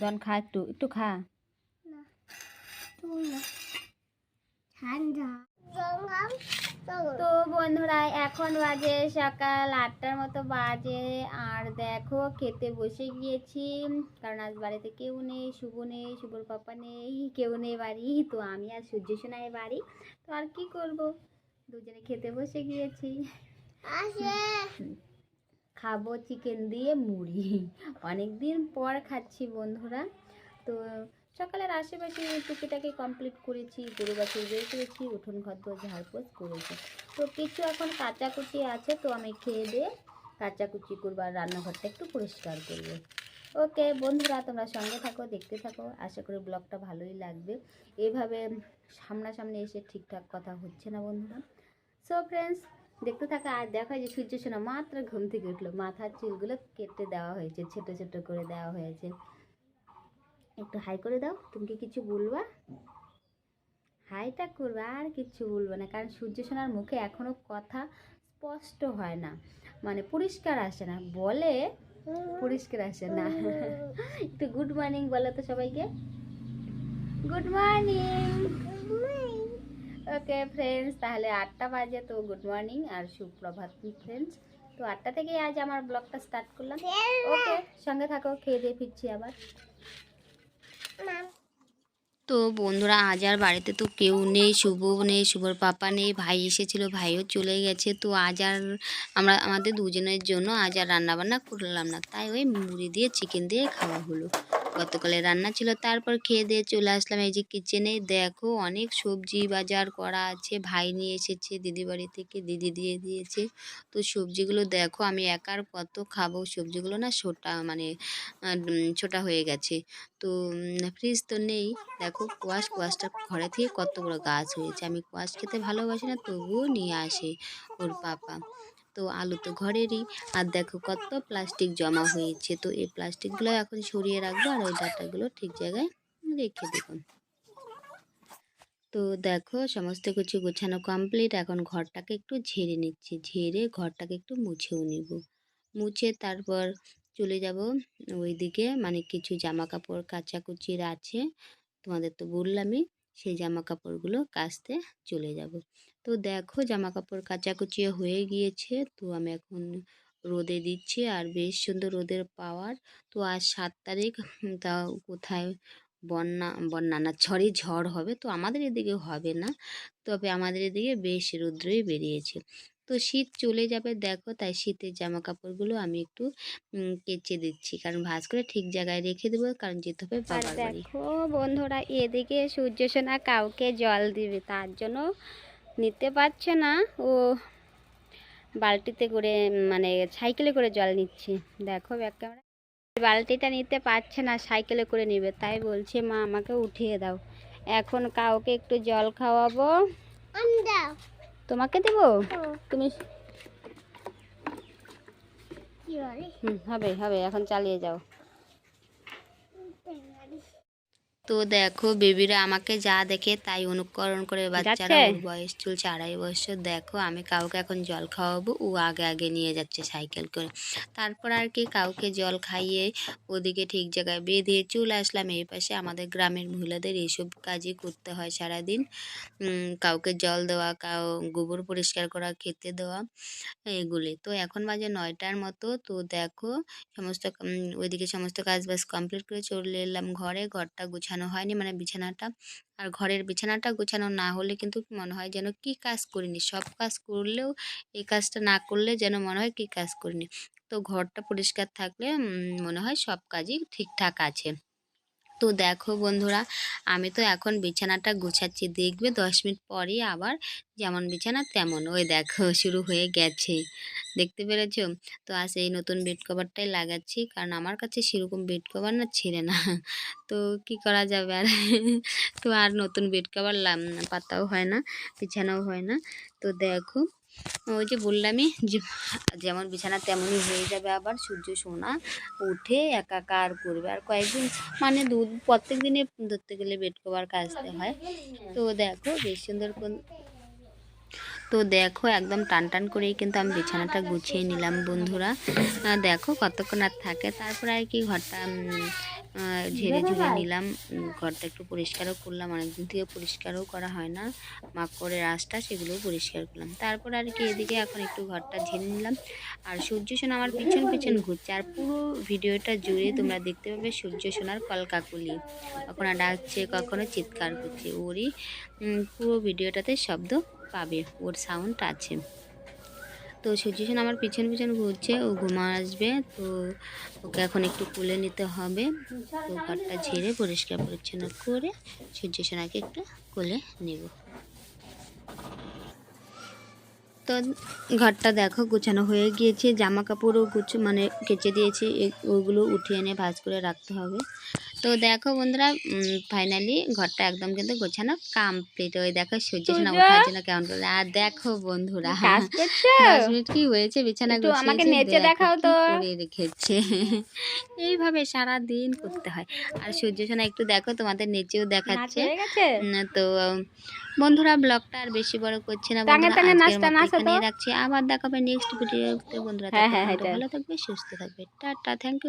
জন খা একটু একটু খা। তো বন্ধুরা এখন বাজে সকাল আটটার মতো বাজে। আর দেখো খেতে বসে গিয়েছি। কারণ আজ বাড়িতে কেউ নেই শুভ নেই শুভর পাপা নেই কেউ নেই বাড়ি। তো আমি আর সূর্য সোনাই বাড়ি। তো আর কি করব? দুজনে খেতে বসে গিয়েছি। খাব চিকেন দিয়ে মুড়ি। অনেক দিন পর খাচ্ছি বন্ধুরা। তো সকালের আশেপাশে টুকিটাকে কমপ্লিট করেছি, গরু বাছুর বের করেছি, উঠোন ঘর দোর ঝাড়পোছ করেছি। তো কিছু এখন কাচাকুচি আছে, তো আমি খেয়ে দিয়ে কাচাকুচি করব আর রান্নাঘরটা একটু পরিষ্কার করব। ওকে বন্ধুরা, তোমরা সঙ্গে থাকো, দেখতে থাকো। আশা করি ব্লগটা ভালোই লাগবে। এভাবে সামনাসামনি এসে ঠিকঠাক কথা হচ্ছে না বন্ধুরা। সো ফ্রেন্ডস দেখতে থাকা আর দেখা যে সূর্য সোনা মাত্র ঘুম থেকে উঠল। মাথার চুলগুলো কেটে দেওয়া হয়েছে, ছোট ছোট করে দেওয়া হয়েছে। একটু হাই করে দাও, তুমি কি কিছু বলবা? হাইটা করবে, আর কিচ্ছু বলবে না, কারণ সূর্য সোনার মুখে এখনও কথা স্পষ্ট হয় না। মানে পরিষ্কার আসে না, বলে পরিষ্কার আসে না। একটু গুড মর্নিং বলো তো সবাইকে। গুড মর্নিং ওকে ফ্রেন্ডস তাহলে আটটা বাজে তো গুড মর্নিং আর সুপ্রভাত ফ্রেন্ডস তো আটটা থেকে আজ আমার ব্লগটা স্টার্ট করলাম। ওকে সঙ্গে থাকো, খেয়ে দিয়ে ফিরছি আবার। তো বন্ধুরা, আজ আর বাড়িতে তো কেউ নেই শুভ নেই, শুভর পাপা নেই, ভাই এসেছিল, ভাইও চলে গেছে। তো আজ আর আমরা, আমাদের দুজনের জন্য আজ আর রান্নাবান্না করলাম না। তাই ওই মুড়ি দিয়ে চিকেন দিয়ে খাওয়া হলো। গতকালে রান্না ছিল, তারপর খেয়ে দিয়ে চলে আসলাম এই যে কিচেনে দেখো, অনেক সবজি বাজার করা আছে, ভাই নিয়ে এসেছে, দিদি বাড়ি থেকে দিদি দিয়ে দিয়েছে। তো সবজিগুলো দেখো, আমি একার কত খাব, সবজিগুলো না ছোটা মানে ছোটা হয়ে গেছে। তো ফ্রিজ তো নেই। দেখো, কোয়াশ, কোয়াশটা ঘরে থেকে কত বড় গাছ হয়েছে। আমি কোয়াশ খেতে ভালোবাসি না, তবুও নিয়ে আসে ওর পাপা। তো আলু তো ঘরেরই। আর দেখো কত প্লাস্টিক জমা হয়েছে। তো এই প্লাস্টিকগুলো এখন সরিয়ে রাখব আর ওই ডাটাগুলো ঠিক জায়গায় রেখে দেবো। তো দেখো সমস্ত কিছু গোছানো কমপ্লিট এখন ঘরটাকে একটু ঝেড়ে নিচ্ছি। ঝেড়ে ঘরটাকে একটু মুছেও নিব। মুছে তারপর চলে যাব ওইদিকে। মানে কিছু জামা কাপড় কাচাকুচির আছে। তোমাদের তো বললামই। সেই জামা কাপড়গুলো কাচতে চলে যাব। তো দেখো জামা কাপড় কাচাকুচি হয়ে গিয়েছে। তো আমি এখন রোদে দিচ্ছি আর বেশ সুন্দর রোদের পাওয়ার। তো আজ সাত তারিখ তা কোথায় বন্যা বন্যা না, ঝড়ে ঝড় হবে তো আমাদের এদিকে হবে না। তবে আমাদের এদিকে বেশ রৌদ্রই বেরিয়েছে। তো শীত চলে যাবে দেখো তাই শীতের জামা কাপড়গুলো আমি একটু কেচে দিচ্ছি। কারণ ভাঁজ করে ঠিক জায়গায় রেখে দেবো কারণ যেতে হবে আর বাবার বাড়ি। দেখো বন্ধুরা এদিকে সূর্য সোনা কাউকে জল দিবে তার জন্য নিতে পারছে না। ও বালতিতে করে মানে সাইকেলে করে জল নিচ্ছে। দেখো ব্যাক ক্যামেরা বালতিটা নিতে পারছে না সাইকেলে করে নেবে। তাই বলছে মা আমাকে উঠিয়ে দাও। এখন কাউকে একটু জল খাওয়াবো। তোমাকে দেব? তুমি হুম হবে হবে এখন চালিয়ে যাও। তো দেখো বেবিরা আমাকে যা দেখে তাই অনুকরণ করে বাচ্চারা ওর বয়স চলছে আড়াই বছর দেখো আমি কাউকে এখন জল খাওয়াবো ও আগে আগে নিয়ে যাচ্ছে সাইকেল করে। তারপর আর কি কাউকে জল খাইয়ে ওদিকে ঠিক জায়গায় বেঁধে চলে আসলাম। এই পাশে আমাদের গ্রামের মহিলাদের এইসব কাজই করতে হয় সারাদিন। কাউকে জল দেওয়া কাউ গোবর পরিষ্কার করা খেতে দেওয়া এগুলি। তো এখন বাজে নয়টার মতো। তো দেখো সমস্ত ওইদিকে সমস্ত কাজ বাজ কমপ্লিট করে চলে এলাম ঘরে। ঘরটা গোছানো হয়নি মানে বিছানাটা। আর ঘরের বিছানাটা গোছানো না হলে কিন্তু মনে হয় যেন কি কাজ করিনি। সব কাজ করলেও, এই কাজটা না করলে যেন মনে হয় কি কাজ করিনি। তো ঘরটা পরিষ্কার থাকলে মনে হয় সব কাজই ঠিকঠাক আছে। তো দেখো বন্ধুরা, আমি তো এখন বিছানাটা গুছাচ্ছি। দেখবে দশ মিনিট পরেই আবার যেমন বিছানা তেমন। ওই দেখো, শুরু হয়ে গেছে। দেখতে পেরেছ? তো আজ এই নতুন বেড কভারটাই লাগাচ্ছি। কারণ আমার কাছে সেরকম বেড কভার না, ছিঁড়ে না। তো কি করা যাবে আর? তো আর নতুন বেড কভার পাতাও হয় না, বিছানাও হয় না। তো দেখো, ওই যে বললামই যেমন বিছানা তেমনই হয়ে যাবে আবার, সূর্য সোনা উঠে একাকার করবে আর কয়েকদিন মানে দু, প্রত্যেক দিনে ধরতে গেলে বেড কভার কাচতে হয়। তো দেখো, বেশ সুন্দর কোন তো দেখো, একদম টান টান করেই কিন্তু আমি বিছানাটা গুছিয়ে নিলাম বন্ধুরা। দেখো কতক্ষণ আর থাকে। তারপরে আর কি ঘরটা ঝেড়ে ঝুড়ে নিলাম। ঘরটা একটু পরিষ্কারও করলাম অনেকদিন থেকে পরিষ্কারও করা হয় না। মাকড়ের আশটা সেগুলোও পরিষ্কার করলাম। তারপর আর কি এদিকে এখন একটু ঘরটা ঝেড়ে নিলাম। আর সূর্য সোনা আমার পিছন পিছন ঘুরছে। আর পুরো ভিডিওটা জুড়ে তোমরা দেখতে পাবে সূর্য সোনার কলকাকুলি। কখনো ডাকছে কখনো চিৎকার করছে। ওরই পুরো ভিডিওটাতে শব্দ পাবে। ওর সাউন্ড আছে। তো সূর্য আমার পিছন পিছন ঘুরছে, ও ঘুমা আসবে, তো ওকে এখন একটু কুলে নিতে হবে। তো ঘরটা ঝেড়ে পরিষ্কার পরিচ্ছন্ন করে সূর্য সোনাকে একটু কোলে নেব। তো ঘরটা দেখো গুছানো হয়ে গিয়েছে, জামা কাপড়ও গুছ মানে কেচে দিয়েছি ওগুলো উঠিয়ে এনে ভাঁজ করে রাখতে হবে। তো দেখো বন্ধুরা ফাইনালি ঘরটা একদম কিন্তু গোছানো কমপ্লিট ওই দেখো সূর্য সোনা ওঠার জন্য কেমন করে আর দেখো বন্ধুরা দশ মিনিট কি হয়েছে? বিছানা একটু আমাকে নেচে দেখাও তো। রেখেছে? এইভাবে সারা দিন করতে হয়। আর সূর্য সোনা একটু দেখো তোমাদের নেচেও দেখাচ্ছে। হয়ে তো বন্ধুরা ব্লগটা আর বেশি বড় করছি না রাখছি। আবার দেখাবে নেক্সট ভিডিওতে বন্ধুরা হ্যাঁ, হ্যাঁ, হ্যাঁ, ভালো থাকবে সুস্থ থাকবে। Tata thank you